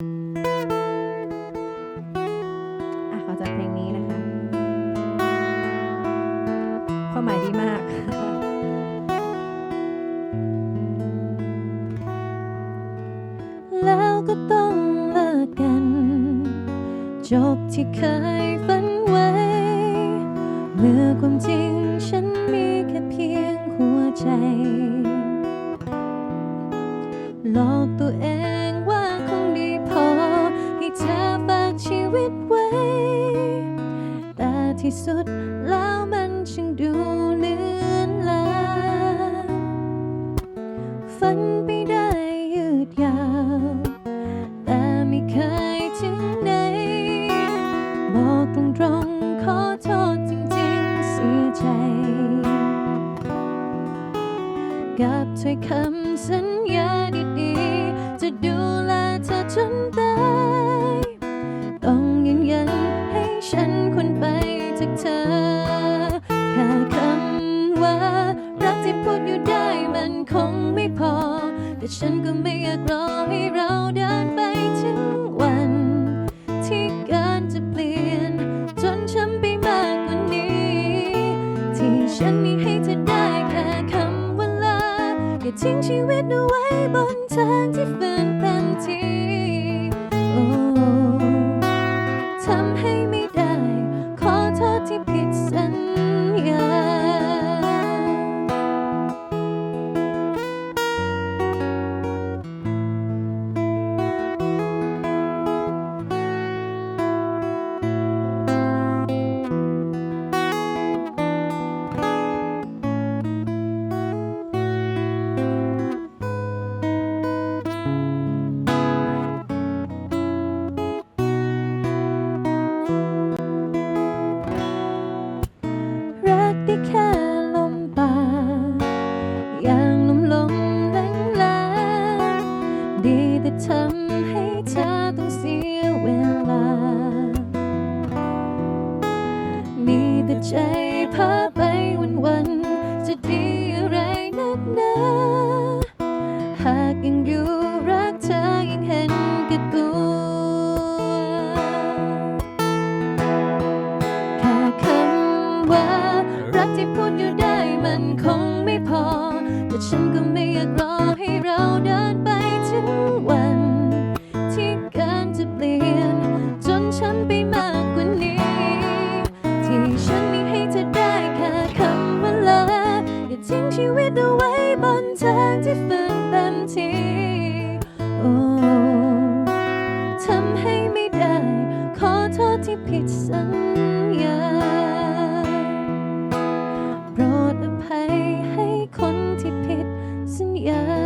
อะขอจัดเพลงนี้นะคะ ความหมายดีมาก แล้วก็ต้องเลิกกัน จบที่เคยฝันไว้ เมื่อความจริงฉันมีแค่เพียงหัวใจ หลอกตัวเอง ที่สุดแล้วมันช่างดูเลือนลางฝันไปได้ยืดยาว แต่ไม่เคยถึงไหน บอกตรงๆขอโทษจริงๆเสียใจ กับถ้อยคำสัญญาดีๆ จะดูแลเธอจนตายต้องยืนยันให้ฉันคนไป จากเธอ แค่คำว่า รักที่พูดอยู่ได้มันคงไม่พอ แต่ฉันก็ไม่อยากรอให้เราเดินไปถึงวัน ที่การจะเปลี่ยน จนช้ำไปมากกว่านี้ ที่ฉันมีให้เธอได้แค่คำว่าลาอย่าทิ้งชีวิตเอาไว้บนทางที่ฝืนเต็มที อยู่ได้มันคงไม่พอ แต่ฉันก็ไม่อยากรอให้เรา yeah.